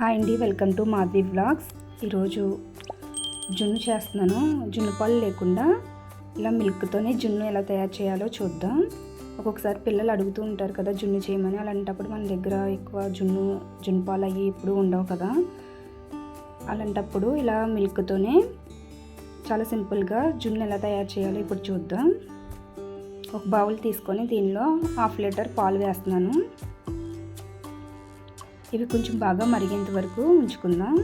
Hi అండి welcome to Madhavi blogs ఈరోజు జున్ను చేస్తున్నాను. జున్ను పాలు లేకుండా ఇలా మిల్క్తోనే జున్ను ఎలా తయారు చేయాలో చూద్దాం. ఒక్కొక్కసారి పిల్లలు అడుగుతూ ఉంటారు కదా జున్ను చేయమని. అలాంటప్పుడు మన దగ్గర ఎక్కువ జున్ను జున్ను పాలు అవి ఇప్పుడు ఉండవు కదా. అలాంటప్పుడు ఇలా మిల్క్తోనే చాలా సింపుల్గా జున్ను ఎలా తయారు చేయాలో ఇప్పుడు చూద్దాం. ఒక బౌల్ తీసుకొని దీనిలో హాఫ్ లీటర్ పాలు వేస్తున్నాను. ఇవి కొంచెం బాగా మరిగేంత వరకు ఉంచుకుందాం.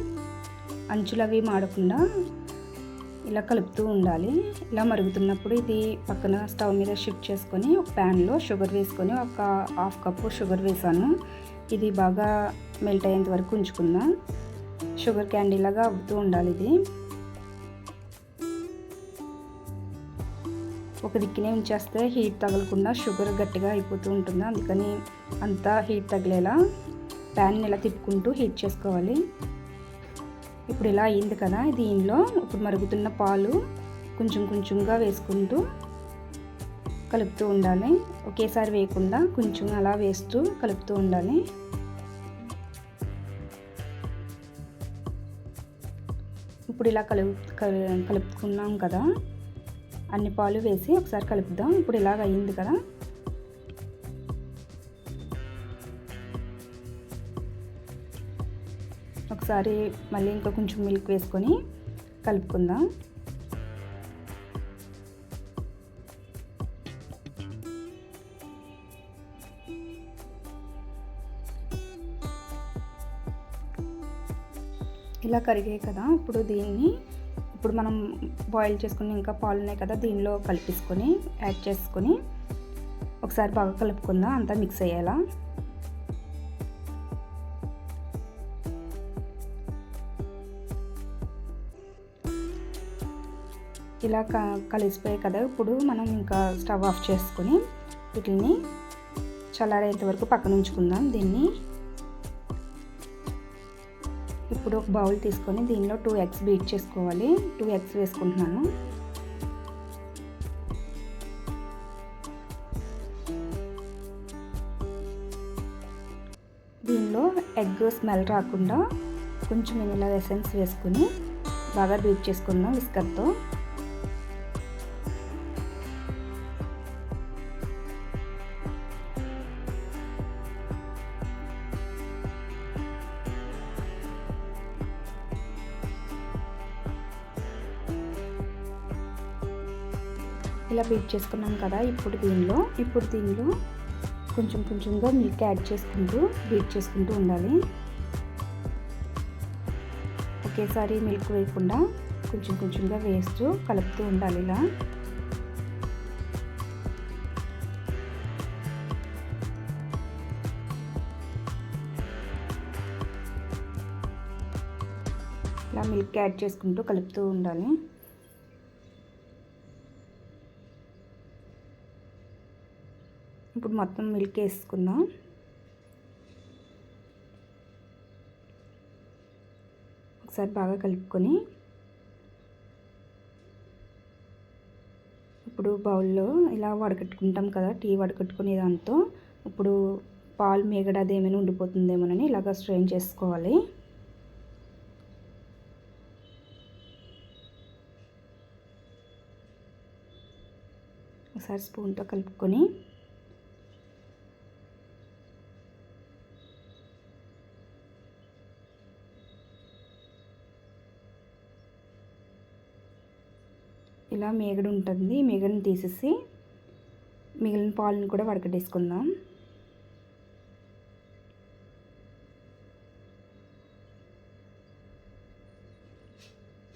అంచులు అవి మాడకుండా ఇలా కలుపుతూ ఉండాలి. ఇలా మరుగుతున్నప్పుడు ఇది పక్కన స్టవ్ మీద షిఫ్ట్ చేసుకొని ఒక ప్యాన్లో షుగర్ వేసుకొని ఒక హాఫ్ కప్పు షుగర్ వేసాను. ఇది బాగా మెల్ట్ అయ్యేంత వరకు ఉంచుకుందాం. షుగర్ క్యాండీ లాగా అవుతూ ఉండాలి ఇది. ఒక దిక్కునే ఉంచేస్తే హీట్ తగలకుండా షుగర్ గట్టిగా అయిపోతూ ఉంటుంది. అందుకని అంతా హీట్ తగిలేలా ప్యాన్ ఇలా తిప్పుకుంటూ హీట్ చేసుకోవాలి. ఇప్పుడు ఇలా అయింది కదా దీనిలో ఇప్పుడు మరుగుతున్న పాలు కొంచెం కొంచెంగా వేసుకుంటూ కలుపుతూ ఉండాలి. ఒకేసారి వేయకుండా కొంచెం అలా వేస్తూ కలుపుతూ ఉండాలి. ఇప్పుడు ఇలా కలు కలుపుకున్నాం కదా అన్ని పాలు వేసి ఒకసారి కలుపుదాం. ఇప్పుడు ఇలాగ అయ్యింది కదా ఒకసారి మళ్ళీ ఇంకా కొంచెం మిల్క్ వేసుకొని కలుపుకుందాం. ఇలా కరిగాయి కదా ఇప్పుడు దీన్ని ఇప్పుడు మనం బాయిల్ చేసుకుని ఇంకా పాలు ఉన్నాయి కదా దీనిలో కలిపేసుకొని యాడ్ చేసుకొని ఒకసారి బాగా కలుపుకుందాం అంతా మిక్స్ అయ్యేలా. ఇలా క కలిసిపోయాయి కదా. ఇప్పుడు మనం ఇంకా స్టవ్ ఆఫ్ చేసుకొని వీటిని చల్లారేంత వరకు పక్కన ఉంచుకుందాం దీన్ని. ఇప్పుడు ఒక బౌల్ తీసుకొని దీనిలో టూ ఎగ్స్ బీట్ చేసుకోవాలి. టూ ఎగ్స్ వేసుకుంటున్నాను. దీనిలో ఎగ్ స్మెల్ రాకుండా కొంచెం ఇలా ఎసెన్స్ వేసుకుని బాగా బీట్ చేసుకుందాం విస్కర్తో ఇలా బీట్ చేసుకున్నాం కదా ఇప్పుడు దీనిలో ఇప్పుడు దీనిలో కొంచెం కొంచెంగా మిల్క్ యాడ్ చేసుకుంటూ బీట్ చేసుకుంటూ ఉండాలి. ఒకేసారి మిల్క్ వేయకుండా కొంచెం కొంచెంగా వేస్తూ కలుపుతూ ఉండాలి ఇలా. ఇలా మిల్క్ యాడ్ చేసుకుంటూ కలుపుతూ ఉండాలి. ఇప్పుడు మొత్తం మిల్క్ వేసుకుందాం. ఒకసారి బాగా కలుపుకొని ఇప్పుడు బౌల్లో ఇలా వడకట్టుకుంటాం కదా టీ వడకట్టుకునే దాంతో. ఇప్పుడు పాలు మేగడ అదేమైనా ఉండిపోతుందేమోనని ఇలాగ స్ట్రెయిన్ చేసుకోవాలి. ఒకసారి స్పూన్తో కలుపుకొని ఇలా మేగడు ఉంటుంది. మేగడిని తీసేసి మిగిలిన పాలను కూడా వడకట్టేసుకుందాం.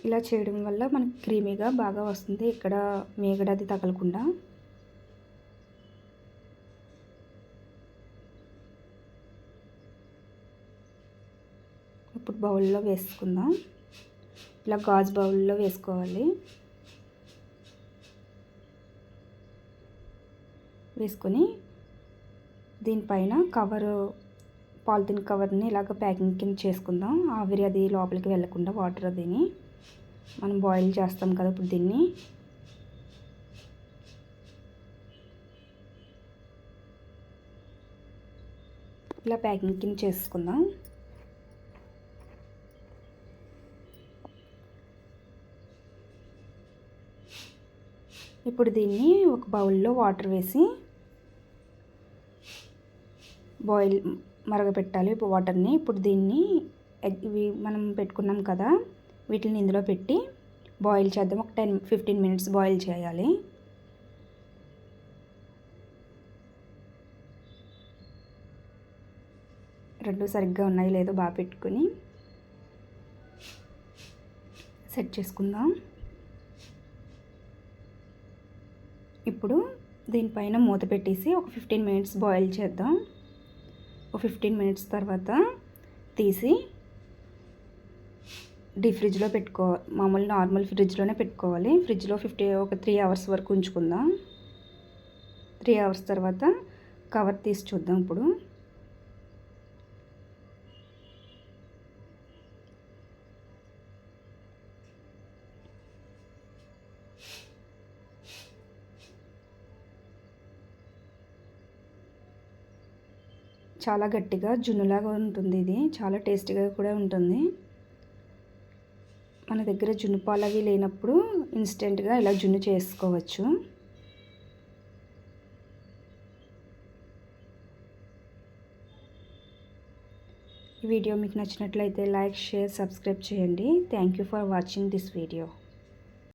ఇలా చేయడం వల్ల మనకి క్రీమీగా బాగా వస్తుంది. ఇక్కడ మేగడ అది తగలకుండా. ఇప్పుడు బౌల్లో వేసుకుందాం. ఇలా గాజు బౌల్లో వేసుకోవాలి. వేసుకొని దీనిపైన కవరు పాలిథిన్ కవర్ని ఇలాగ ప్యాకింగ్ కింద చేసుకుందాం. ఆవిరి అది లోపలికి వెళ్ళకుండా వాటర్ అదిని మనం బాయిల్ చేస్తాం కదా ఇప్పుడు దీన్ని. ఇలా ప్యాకింగ్ కింద చేసుకుందాం. ఇప్పుడు దీన్ని ఒక బౌల్లో వాటర్ వేసి బాయిల్ మరగపెట్టాలి వాటర్ని. ఇప్పుడు దీన్ని ఇవి మనం పెట్టుకున్నాం కదా వీటిని ఇందులో పెట్టి బాయిల్ చేద్దాం. ఒక టెన్ ఫిఫ్టీన్ మినిట్స్ బాయిల్ చేయాలి. రెండు సరిగ్గా ఉన్నాయి లేదో బాగా పెట్టుకుని సెట్ చేసుకుందాం. ఇప్పుడు దీనిపైన మూత పెట్టేసి ఒక ఫిఫ్టీన్ మినిట్స్ బాయిల్ చేద్దాం. ఫిఫ్టీన్ మినిట్స్ తర్వాత తీసి డీ ఫ్రిడ్జ్లో పెట్టుకో మామూలు నార్మల్ ఫ్రిడ్జ్లోనే పెట్టుకోవాలి. ఫ్రిడ్జ్లో ఫిఫ్టీ ఒక త్రీ అవర్స్ వరకు ఉంచుకుందాం. త్రీ అవర్స్ తర్వాత కవర్ తీసి చూద్దాం ఇప్పుడు. చాలా గట్టిగా జున్నులాగా ఉంటుంది ఇది. చాలా టేస్టీగా కూడా ఉంటుంది. మన దగ్గర జున్ను పాలు అవి లేనప్పుడు ఇన్స్టెంట్గా ఇలా జున్ను చేసుకోవచ్చు. ఈ వీడియో మీకు నచ్చినట్లయితే లైక్ షేర్ సబ్స్క్రైబ్ చేయండి. Thank you for watching this video